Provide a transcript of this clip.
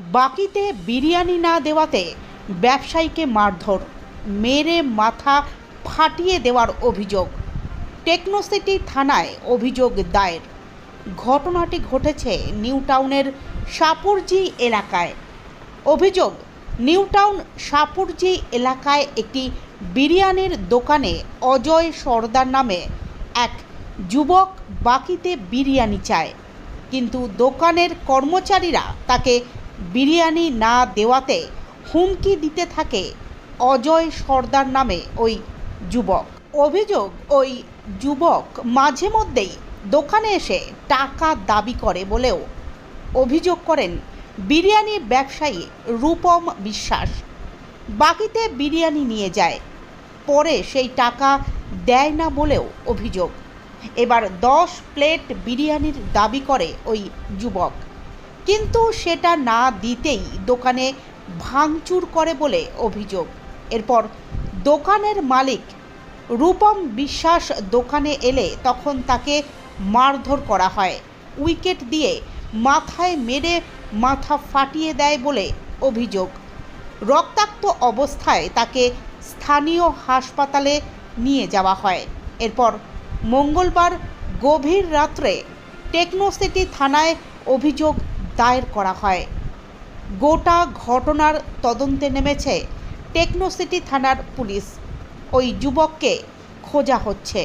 বাকিতে বিরিয়ানি না দেওয়াতে ব্যবসায়ীকে মারধর, মেরে মাথা ফাটিয়ে দেওয়ার অভিযোগ। টেকনোসিটি থানায় অভিযোগ দায়ের। ঘটনাটি ঘটেছে নিউ টাউনের সাপুরজি এলাকায়। অভিযোগ, নিউ টাউন সাপুরজি এলাকায় একটি বিরিয়ানির দোকানে অজয় সর্দার নামে এক যুবক বাকিতে বিরিয়ানি চায়। কিন্তু দোকানের কর্মচারীরা তাকে বিরিয়ানি না দেওয়াতে হুমকি দিতে থাকে অজয় সর্দার নামে ওই যুবক। অভিযোগ, ওই যুবক মাঝে মধ্যেই দোকানে এসে টাকা দাবি করে বলেও অভিযোগ করেন বিরিয়ানি ব্যবসায়ী রূপম বিশ্বাস। বাকিতে বিরিয়ানি নিয়ে যায়, পরে সেই টাকা দেয় না বলেও অভিযোগ। এবার দশ প্লেট বিরিয়ানির দাবি করে ওই যুবক। কিন্তু সেটা না দিতেই দোকানে ভাঙচুর করে বলে অভিযোগ। এরপর দোকানের মালিক রূপম বিশ্বাস দোকানে এলে তখন তাকে মারধর করা হয়, উইকেট দিয়ে মাথায় মেরে মাথা ফাটিয়ে দেয় বলে অভিযোগ। রক্তাক্ত অবস্থায় তাকে স্থানীয় হাসপাতালে নিয়ে যাওয়া হয়। এরপর মঙ্গলবার গভীর রাত্রে টেকনোসিটি থানায় অভিযোগ দায়ের করা হয়। গোটা ঘটনার তদন্তে নেমেছে টেকনোসিটি থানার পুলিশ। ওই যুবককে খোঁজা হচ্ছে।